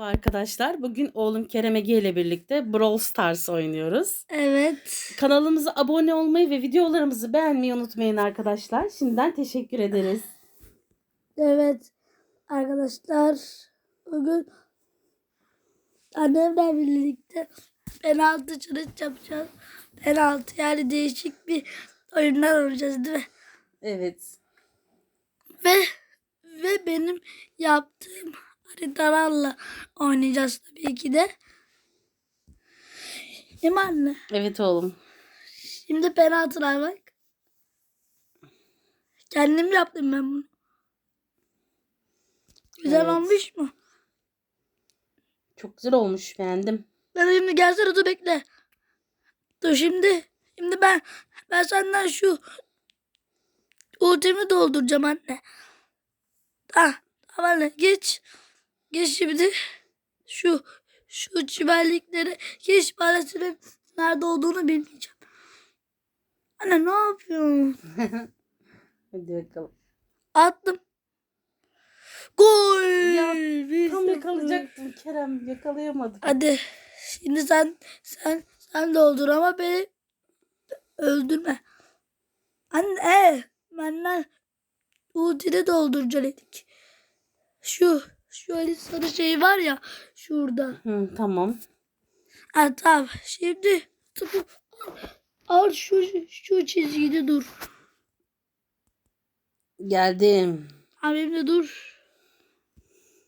Merhaba Arkadaşlar bugün oğlum Kerem Ege ile birlikte Brawl Stars oynuyoruz. Evet. Kanalımıza abone olmayı ve videolarımızı beğenmeyi unutmayın arkadaşlar. Şimdiden teşekkür ederiz. Evet. Arkadaşlar bugün annemle birlikte penaltı challenge yapacağız. Penaltı yani değişik bir oyunlar oynayacağız değil mi? Evet. Ve ve benim yaptığım haritalarla oynayacağız tabii ki de. Değil mi anne? Evet oğlum. Şimdi penaltılar bak. Kendim yaptım ben bunu. Güzel Evet. olmuş mu? Çok güzel olmuş beğendim. Ben şimdi gelsene dur bekle. Dur şimdi. Şimdi ben ben senden şu ultimi dolduracağım anne. Ha, tamam anne geç. Geç şimdi. Şu şu çimenlikleri geç parasının nerede olduğunu bilmeyeceğim. Anne ne yapıyorsun? Hadi bakalım. Attım. Gol. Ya, Bir Tam yakalayacaktım Kerem yakalayamadım. Hadi şimdi sen sen sen doldur ama beni öldürme. Anne benden ultini dolduracaksın dedik. Şu şöyle sarı şey var ya şurada. Hı, tamam. Ha, tamam şimdi tıpı al şu şu çizgide dur. Geldim. Abim de dur.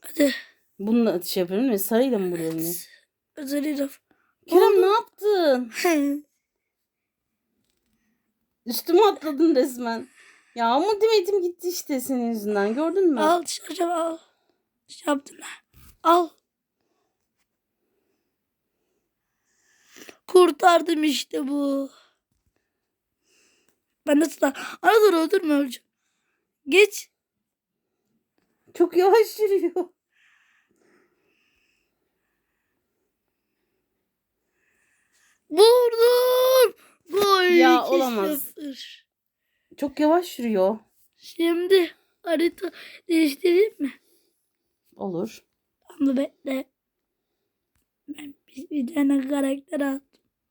Hadi. Bununla atış yapıyorum ve sarıyla mı vuruyorum ne? Özellikle. Kerem ne yaptın? Üstüme atladın resmen. Ya multimetim gitti işte senin yüzünden gördün mü? al şarjı al. Şey yaptın. Al. Kurtardım işte bu. Ben nasıl ana dur öldürme öleceğim. Geç. Çok yavaş yürüyor. Vurdum. Gol. Ya, olamaz. sıfır. Çok yavaş yürüyor. Şimdi harita değiştireyim mi? Olur. Ama bekle. Ben bir, bir tane karakter al.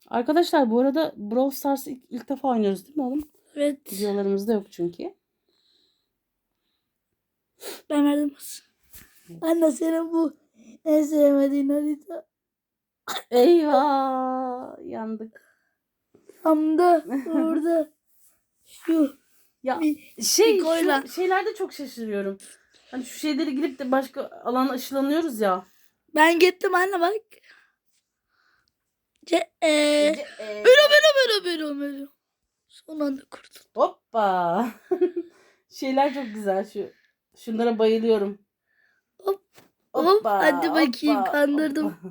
Arkadaşlar bu arada Brawl Stars'ı ilk, ilk defa oynuyoruz değil mi oğlum? Evet. Videolarımızda yok çünkü. Ben verdim olsun. Anne senin bu en sevmediğin harita. Eyvah yandık. Hamda burada şu Ya bir şey Niko'yla. şu şeylerde çok şaşırıyorum. Hani şu şeyleri girip de başka alana ışınlanıyoruz ya. ben gittim anne bak. Ce e Ce- e, melo melo melo. Son anda kurtuldum. Hoppa. Şeyler çok güzel şu. Şunlara bayılıyorum. Hop, hop, hadi bakayım, kandırdım. hoppa.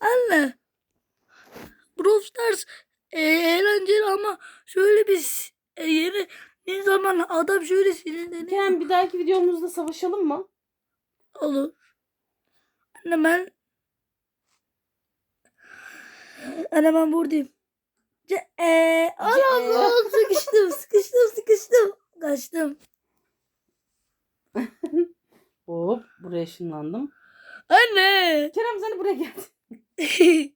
Anne. Brawl Stars e, eğlenceli ama şöyle bir e, yeni bir zaman adam şöyle sinirleniyor. Kerem bir dahaki videomuzda savaşalım mı? Olur. Anne ben Anne ben buradayım. Ce Ce- lan, sıkıştım sıkıştım sıkıştım. Kaçtım. Hop buraya ışınlandım. Anne. Kerem sen buraya gel.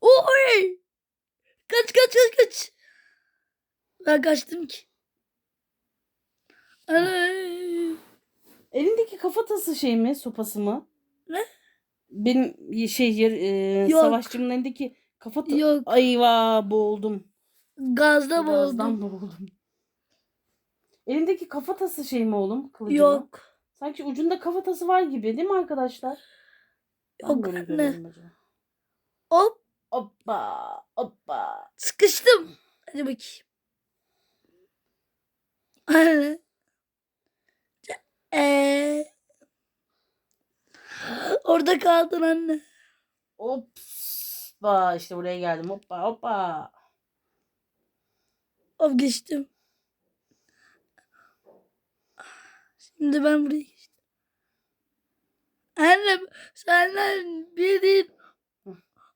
Oy. Kaç kaç kaç kaç. Ben kaçtım ki. Anne. Elindeki kafatası şey mi? Sopası mı? Ne? Benim şey yer, e, Yok. savaşçımın elindeki kafata... Yok Ayva boğuldum. gazda boğuldum. Birazdan boğuldum. Elindeki kafatası şey mi oğlum? Kılıcı mı? Yok. Sanki ucunda kafatası var gibi değil mi arkadaşlar? Yok anne. Hop Hoppa hoppa. sıkıştım. Hadi bakayım. Eee. Orada kaldın anne. Hoppa işte buraya geldim. Hoppa hoppa. Of geçtim. Şimdi ben buraya geçtim. Anne senden bir değil.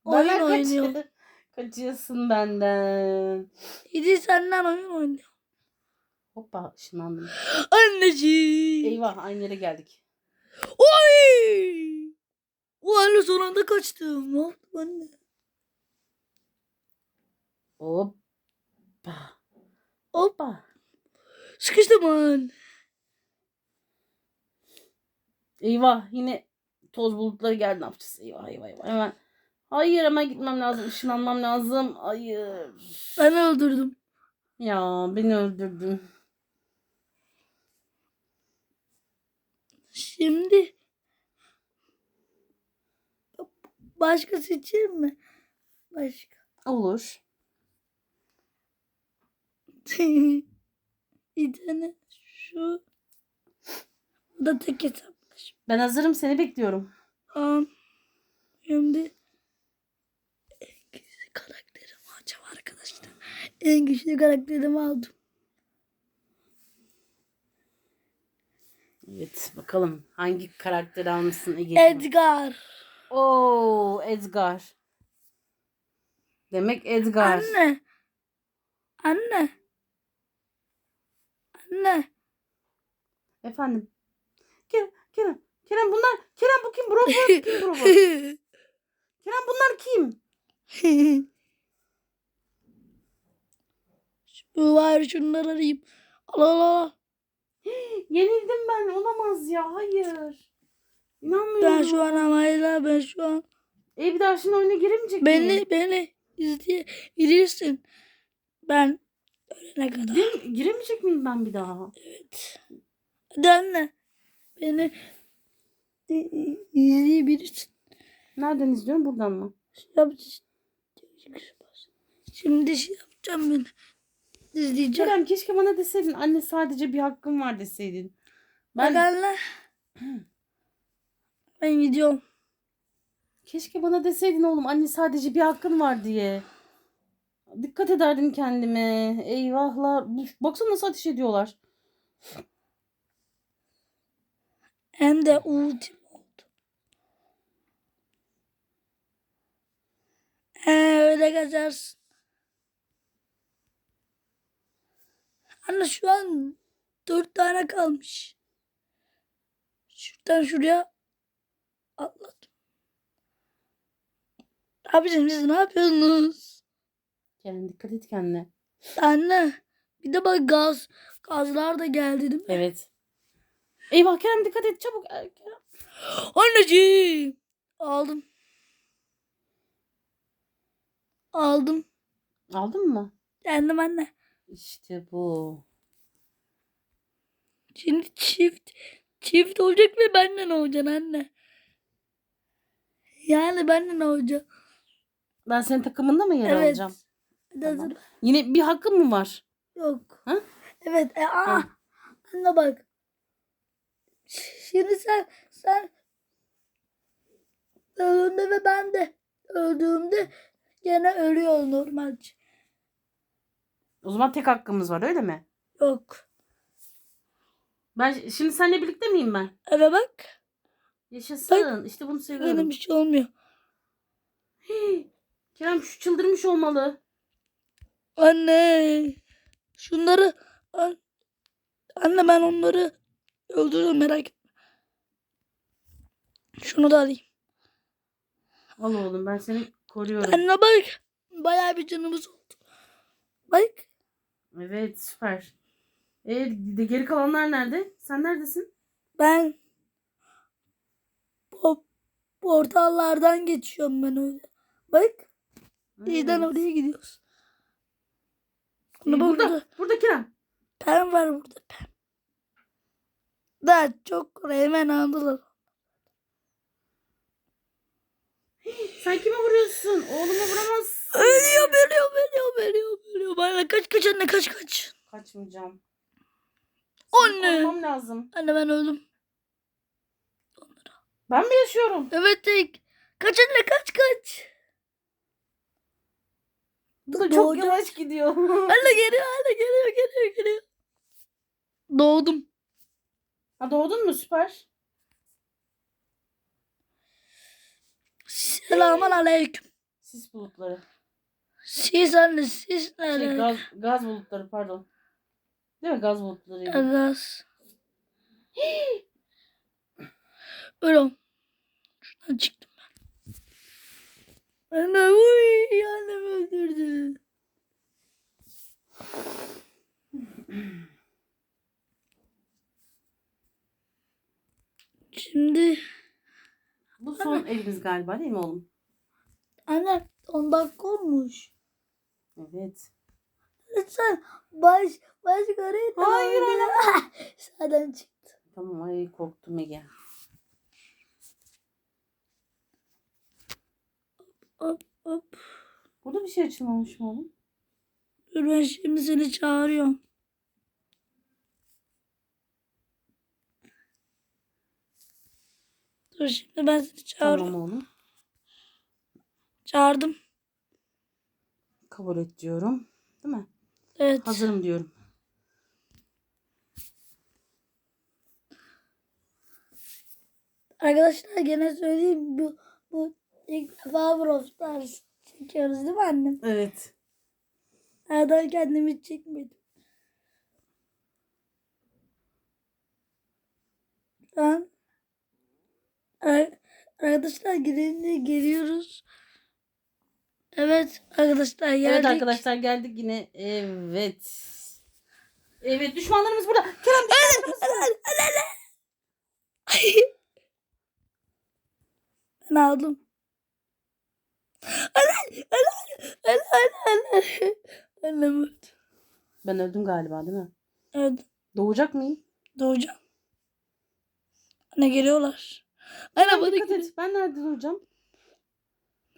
Oyun kaç- oynuyor. Kaçıyorsun benden. İdi senden oyun oynuyor. Hoppa ışınlandım. Anneciğim. Eyvah aynı yere geldik. Oy! anda kaçtım. Ne oldu anne? Hoppa. Hoppa. Sıkıştım an. Eyvah yine toz bulutları geldi ne yapacağız? Eyvah eyvah eyvah. Hemen. Hayır hemen gitmem lazım. Işınlanmam lazım. Hayır. Ben öldürdüm. Ya beni öldürdün. Şimdi başka seçeyim mi? Başka. Olur. Bir tane şu. Bu da tek hesapmış. Ben hazırım seni bekliyorum. Tamam. Şimdi en güçlü karakterimi alacağım arkadaşlar. En güçlü karakterimi aldım. Evet bakalım hangi karakteri almışsın Ege? Edgar. Oo Edgar. Demek Edgar. Anne. Anne. Anne. Efendim. Kerem, Kerem, Kerem bunlar, Kerem bu kim? Bro, bro, kim bro, bu? Kerem bunlar kim? Bu var şunları arayayım. Al al al. Yenildim ben. Olamaz ya. Hayır. İnanmıyorum. Ben şu an amayla ben şu an. E bir daha şimdi oyuna giremeyecek miyim? Beni beni izleyebilirsin. Ben ölene kadar. Gire- giremeyecek miyim ben bir daha? Evet. Hadi anne. Beni i- izleyebilirsin. Nereden izliyorum? Buradan mı? Şey yap- Şimdi şey yapacağım ben. İzleyeceğim. Kerem keşke bana deseydin. Anne sadece bir hakkım var deseydin. Ben anne. Ben gidiyorum. keşke bana deseydin oğlum. Anne sadece bir hakkın var diye. Dikkat ederdim kendime. Eyvahlar. Baksana nasıl ateş ediyorlar. Hem de ultim oldu. He öyle kaçarsın. Anne şu an dört tane kalmış. Şuradan şuraya atladım. Abicim siz ne yapıyorsunuz? Kerem dikkat et kendine. Anne bir de bak gaz gazlar da geldi değil mi? Evet. Eyvah Kerem dikkat et çabuk. Kerem. Anneciğim. Aldım. Aldım. Aldın mı? Kendim anne. İşte bu. Şimdi çift. Çift olacak ve benden olacaksın anne. Yani benden olacak. Ben senin takımında mı yer Evet. alacağım? Tamam. hazır. Yine bir hakkın mı var? Yok. Ha? Evet. E, aa. Ha. Anne bak. Şimdi sen sen öldüğünde ve ben de öldüğümde gene ölüyor normalce. O zaman tek hakkımız var öyle mi? Yok. Ben şimdi seninle birlikte miyim ben? Eve bak. Yaşasın. İşte bunu seviyorum. Benim bir şey olmuyor. Hii. Kerem şu çıldırmış olmalı. Anne. Şunları an- anne ben onları öldürürüm merak etme. Şunu da alayım. Al oğlum ben seni koruyorum. Anne bak. Bayağı bir canımız oldu. Bak. Evet süper. E, de geri kalanlar nerede? Sen neredesin? Ben bu portallardan geçiyorum ben öyle. Bak. İyiden Evet. oraya gidiyoruz. İyi, Bunu burada. burada. Burada Kerem. Pen var burada pen. Daha çok hemen aldılar. Sen kime vuruyorsun? Oğluma vuramazsın. Ölüyor, ölüyor, ölüyor, ölüyor, ölüyor. Bana kaç kaç anne kaç kaç. Kaçmayacağım. Anne. Korumam lazım. Anne ben öldüm. Ben mi yaşıyorum? Evet tek. Kaç anne kaç kaç. Bu da çok yavaş gidiyor. Anne geliyor anne geliyor geliyor geliyor. Doğdum. ha doğdun mu? Süper. Selamun aleyküm. Sis bulutları. Siz anne Şey, nerede? gaz, gaz bulutları pardon. Değil mi? Gaz bulutları. Evet. Ölüm. Şuradan çıktım ben. Anne uy annem öldürdü. Şimdi Bu son evimiz galiba değil mi oğlum? anne 10 dakika olmuş. Evet. Lütfen baş baş karayı Hayır, Sağdan çık. Tamam ay korktum Ege. Hop hop. Burada bir şey açılmamış mı oğlum? Dur ben şimdi seni çağırıyorum. Dur şimdi ben seni çağırıyorum. Tamam oğlum. Çağırdım. Kabul et diyorum. Değil mi? Evet. Hazırım diyorum. Arkadaşlar gene söyleyeyim bu bu ilk defa Brawl Stars çekiyoruz değil mi annem? Evet. Nereden kendimi çekmedim. Şu an Ar- arkadaşlar gelince geliyoruz. Evet arkadaşlar geldik. Evet arkadaşlar geldik yine. Evet. Evet düşmanlarımız burada. Kerem düşmanlarımız. Ben aldım. Anne, anne, anne, anne, anne. Annem öldü. Ben öldüm galiba değil mi? Evet, Doğacak mıyım? doğacağım. Anne geliyorlar. Anne bana dikkat et. Ben nerede doğacağım?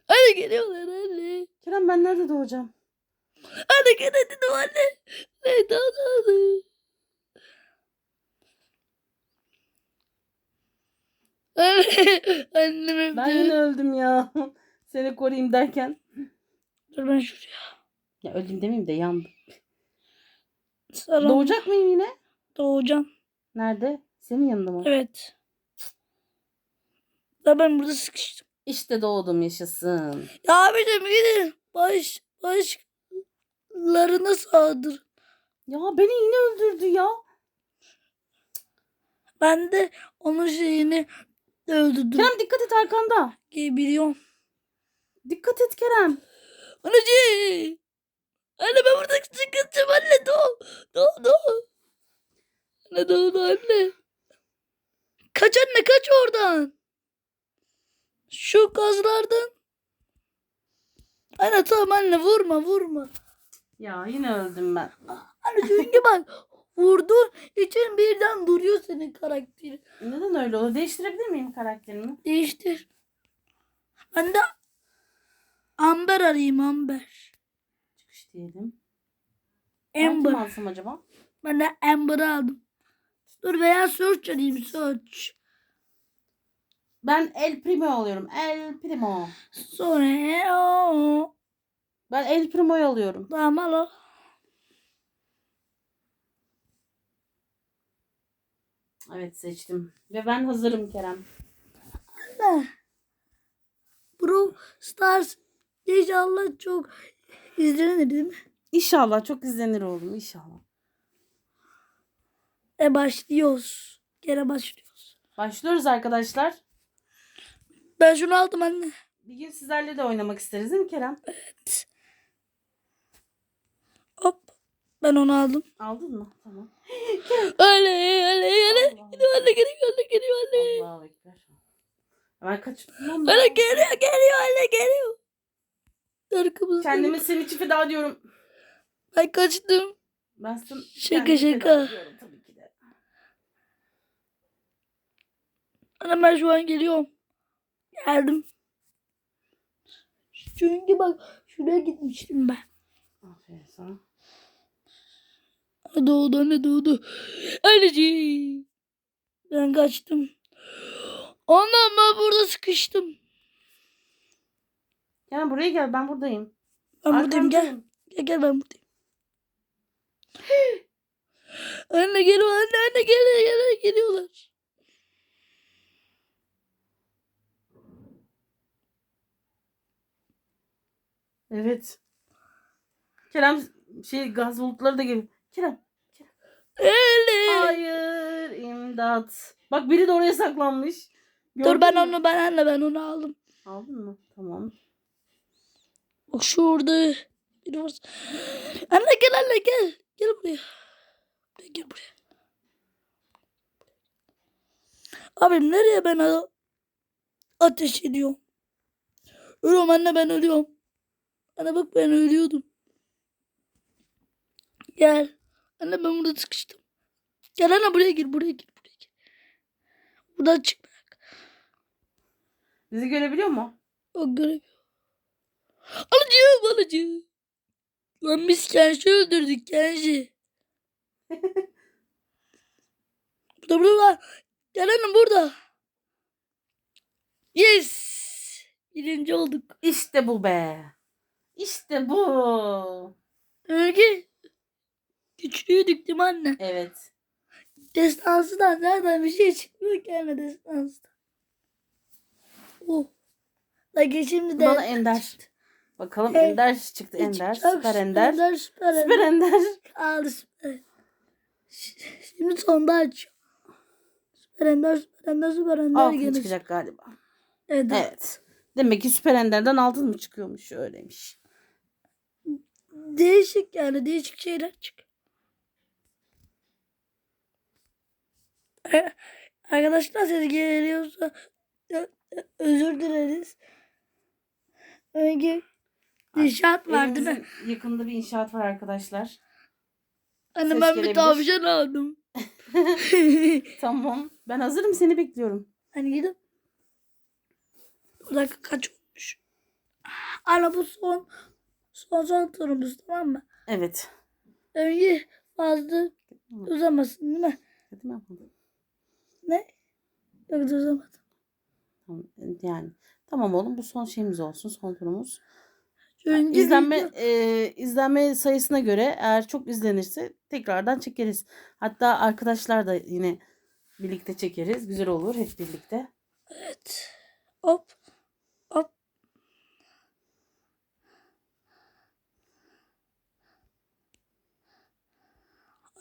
Anne geliyorlar anne. Kerem ben nerede doğacağım? Anne hadi doğ anne. Ne doğ doğ doğ. Anne, annem öldü. Ben yine öldüm ya. Seni koruyayım derken. Dur ben şuraya. Ya öldüm demeyeyim de yandım. Sarıl. Doğacak mıyım yine? Doğacağım. Nerede? Senin yanında mı? Evet. Da ben burada sıkıştım. İşte doğdum yaşasın. Ya abicim gidin. Baş, başlarına sağdır. Ya beni yine öldürdü ya. Ben de onun şeyini öldürdüm. Kerem dikkat et arkanda. Diye biliyorum. Dikkat et Kerem. Anneciğim. Anne ben burada sıkıştım. Anne doğ. Doğ doğ. Anne doğ doğ anne. Kaç anne kaç oradan. Şu gazlardan. Anne tamam anne vurma vurma. Ya yine öldüm ben. Anne çünkü bak vurduğun için birden duruyor senin karakteri. Neden öyle olur? Değiştirebilir miyim karakterimi? Değiştir. Ben de Amber arayayım Amber. Çıkış diyelim. Amber. alsam acaba? Ben de Amber'ı aldım. Dur veya search arayayım search. Ben El Primo alıyorum. El Primo. Sonra o. Ben El Primo'yu alıyorum. Tamam al o. Evet seçtim. Ve ben hazırım Kerem. Anne. Bro Stars inşallah çok izlenir değil mi? İnşallah çok izlenir oğlum inşallah. E başlıyoruz. Gene başlıyoruz. Başlıyoruz arkadaşlar. Ben şunu aldım anne. Bir gün sizlerle de oynamak isteriz değil mi Kerem? Hop. Ben onu aldım. Aldın mı? Tamam. Öyle öyle öyle. Allah. Gidiyor anne geliyor anne geliyor anne. Allahu Ekber. Hemen kaçmam Anne geliyor geliyor anne geliyor. Arkamızda. Kendimi senin için feda diyorum. Ben kaçtım. Ben sana Şaka, şaka. feda ediyorum tabii ki de. Anne ben şu an geliyorum. Geldim. Çünkü bak şuraya gitmiştim ben. Aferin sana. Anne doğdu anne doğdu. Anneciğim. Ben kaçtım. Anam ben burada sıkıştım. Kerem buraya gel ben buradayım. Ben buradayım gel. Gel gel ben buradayım. anne geliyor anne anne geliyor geliyor geliyorlar. Evet. Kerem şey gaz bulutları da geliyor. Kerem. Öyle. Hayır imdat. Bak biri de oraya saklanmış. Dur Gördün ben mü? onu ben anne ben onu aldım. Aldın mı? Tamam. Bak şurada biri var. Anne gel anne gel. Gel buraya. Gel, gel buraya. Abim nereye ben ateş ediyorum? Ölüyorum anne ben ölüyorum. Anne bak ben ölüyordum. Gel. Anne ben burada sıkıştım. Gel anne buraya gir buraya gir buraya gir. Buradan çık. Bizi görebiliyor mu? O görev. Alıcı alıcı. Lan biz Kenşi öldürdük Kenşi. burada burada. Gel hanım burada. Yes. Birinci olduk. İşte bu be. İşte bu. Öyle. Güçlüydük değil mi anne? Evet. Destansıdan zaten bir şey çıkmıyor ki anne destansıdan. Oh. La şimdi de Bana Ender. Bakalım Evet. Ender çıktı. Ender. Çıkacak, Süper Ender. Ender, süper Ender. Süper Ender. Aldı süper. Ş- Şimdi sonda açıyor. Süper Ender, Süper Ender, Süper Ender Altın çıkacak galiba. Evet. Evet. Demek ki Süper Ender'den altın mı çıkıyormuş? Öyleymiş. Değişik yani değişik şeyler çık. Arkadaşlar ses geliyorsa özür dileriz. Önce inşaat var değil mi? Yakında bir inşaat var arkadaşlar. Anne ses ben bir gelebilir. tavşan aldım. Tamam. Ben hazırım seni bekliyorum. Hani gidip bir dakika kaç olmuş? Ana bu son son son turumuz tamam mı? Evet. Önce fazla uzamasın değil mi? Dedim yapmadım. Ne? Yok uzamadım. Tamam. Yani. Tamam oğlum bu son şeyimiz olsun. Son turumuz. Önce İzlenme video- e, izlenme sayısına göre eğer çok izlenirse tekrardan çekeriz. Hatta arkadaşlar da yine birlikte çekeriz. Güzel olur hep birlikte. Evet. Hop. Hop.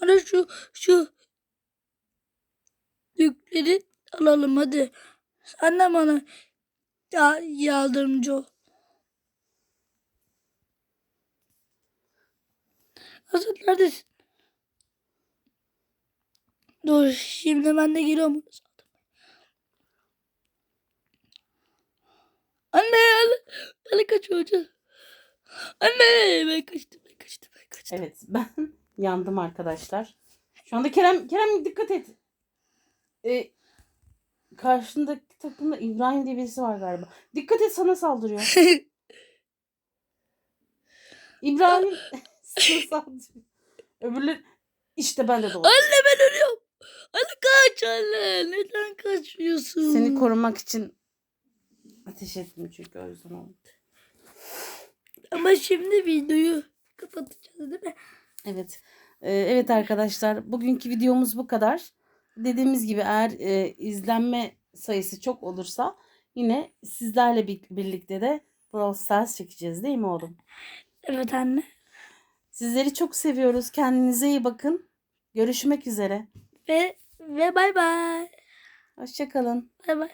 Ana şu şu yükleri alalım hadi. Sen de bana ya, yardımcı ol. Hazır neredesin? Dur şimdi ben de geliyorum. Anne. Anne kaçıyor hoca. Anne ben kaçtım ben kaçtım ben kaçtım. Evet ben yandım arkadaşlar. Şu anda Kerem Kerem dikkat et. E, karşındaki takımda İbrahim diye birisi var galiba. Dikkat et sana saldırıyor. İbrahim sana saldırıyor. Öbürleri işte ben de doğru. anne ben ölüyorum. Anne kaç anne. Neden kaçıyorsun? Seni korumak için ateş ettim çünkü o yüzden oldu. Ama şimdi videoyu kapatacağız değil mi? Evet. Ee, evet arkadaşlar bugünkü videomuz bu kadar. Dediğimiz gibi eğer e, izlenme sayısı çok olursa yine sizlerle bir- birlikte de Brawl Stars çekeceğiz değil mi oğlum? Evet anne. Sizleri çok seviyoruz. Kendinize iyi bakın. Görüşmek üzere. Ve ve bay bay. Hoşçakalın. Bay bay.